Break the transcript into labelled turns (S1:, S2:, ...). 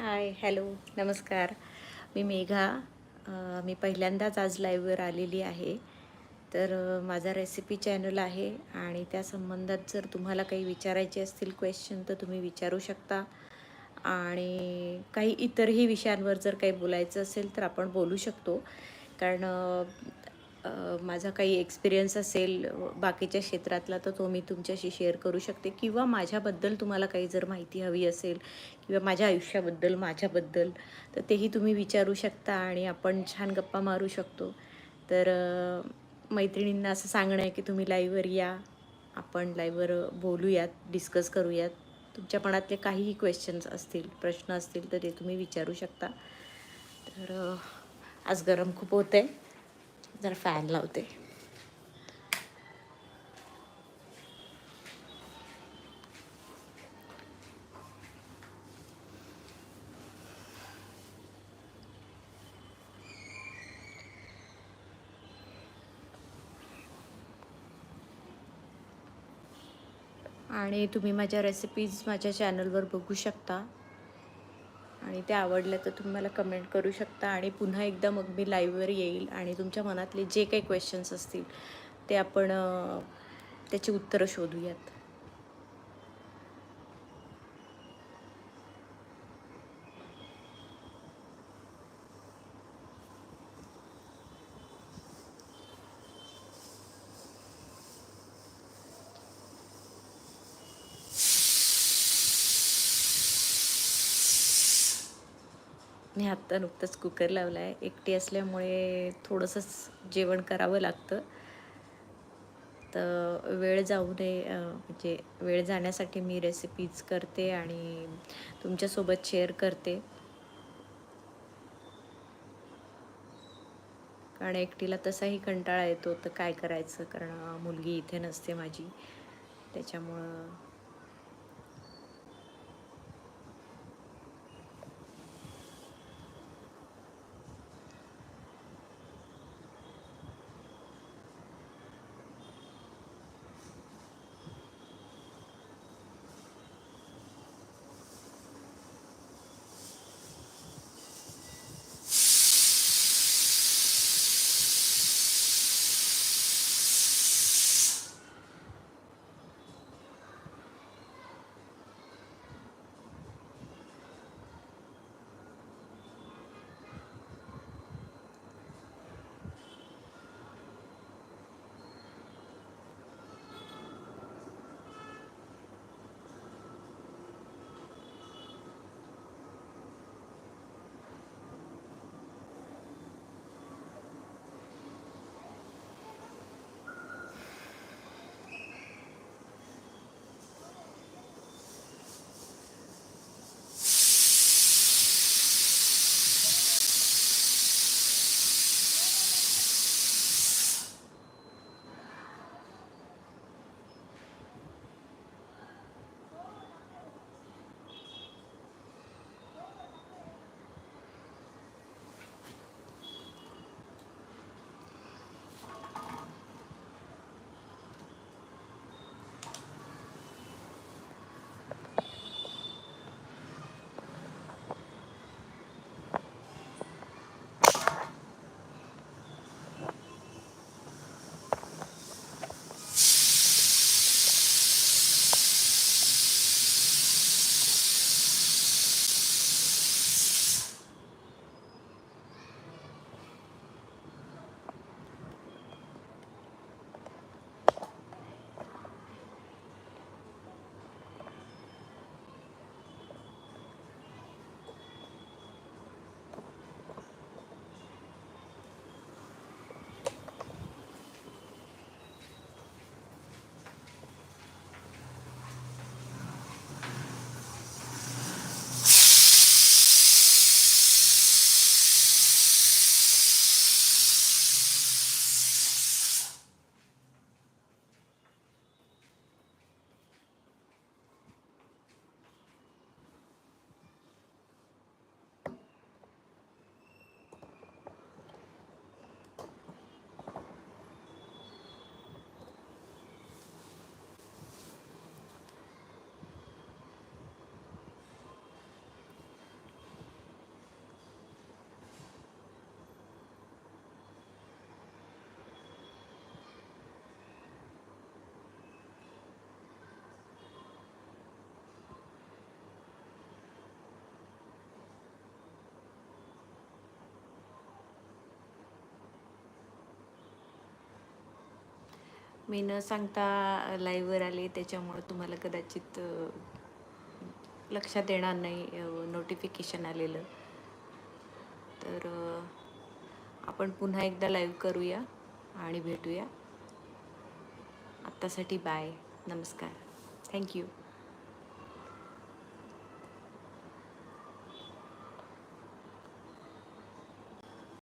S1: Hi hello नमस्कार. मी मेघा. मी पहिल्यांदाच आज लाईव्हवर आलेली आहे. तर माझा रेसिपी चॅनल आहे आणि त्या संबंधात जर तुम्हाला काही विचारायचे असतील क्वेश्चन तर तुम्ही विचारू शकता. आणि काही इतरही विषयांवर जर काही बोलायचं असेल तर आपण बोलू शकतो. कारण माझा काही एक्सपिरियन्स असेल बाकीच्या क्षेत्रातला तर तो मी तुमच्याशी शेअर करू शकते. किंवा माझ्याबद्दल तुम्हाला काही जर माहिती हवी असेल किंवा माझ्या आयुष्याबद्दल माझ्याबद्दल तर तेही तुम्ही विचारू शकता आणि आपण छान गप्पा मारू शकतो. तर मैत्रिणींना असं सांगणं आहे की तुम्ही लाईव्हवर या आपण लाईव्हवर बोलूयात डिस्कस करूयात. तुमच्या मनातले काहीही क्वेश्चन्स असतील प्रश्न असतील तर ते तुम्ही विचारू शकता. तर आज गरम खूप होतं आहे जरा फॅन लावते. आणि तुम्ही माझ्या रेसिपीज माझ्या चॅनलवर बघू शकता. आणि ते आवडलं तर तुम्ही मला कमेंट करू शकता. आणि पुन्हा एकदा मग मी लाईव्हवर येईल आणि तुमच्या मनातले जे काही क्वेश्चन्स असतील ते आपण त्याची उत्तरं शोधूयात. मी आत्ता नुकतंच कुकर लावला आहे एकटी असल्यामुळे थोडंसंच जेवण करावं लागतं. तर वेळ जाऊ नये म्हणजे वेळ जाण्यासाठी मी रेसिपीज करते आणि तुमच्यासोबत शेअर करते. कारण एकटीला तसाही कंटाळा येतो तर काय करायचं? कारण मुलगी इथे नसते माझी. त्याच्यामुळं मी न सांगता लाईव्हवर आले त्याच्यामुळं तुम्हाला कदाचित लक्षात येणार नाही नोटिफिकेशन आलेलं. तर आपण पुन्हा एकदा लाईव्ह करूया आणि भेटूया. आत्तासाठी बाय नमस्कार. थँक्यू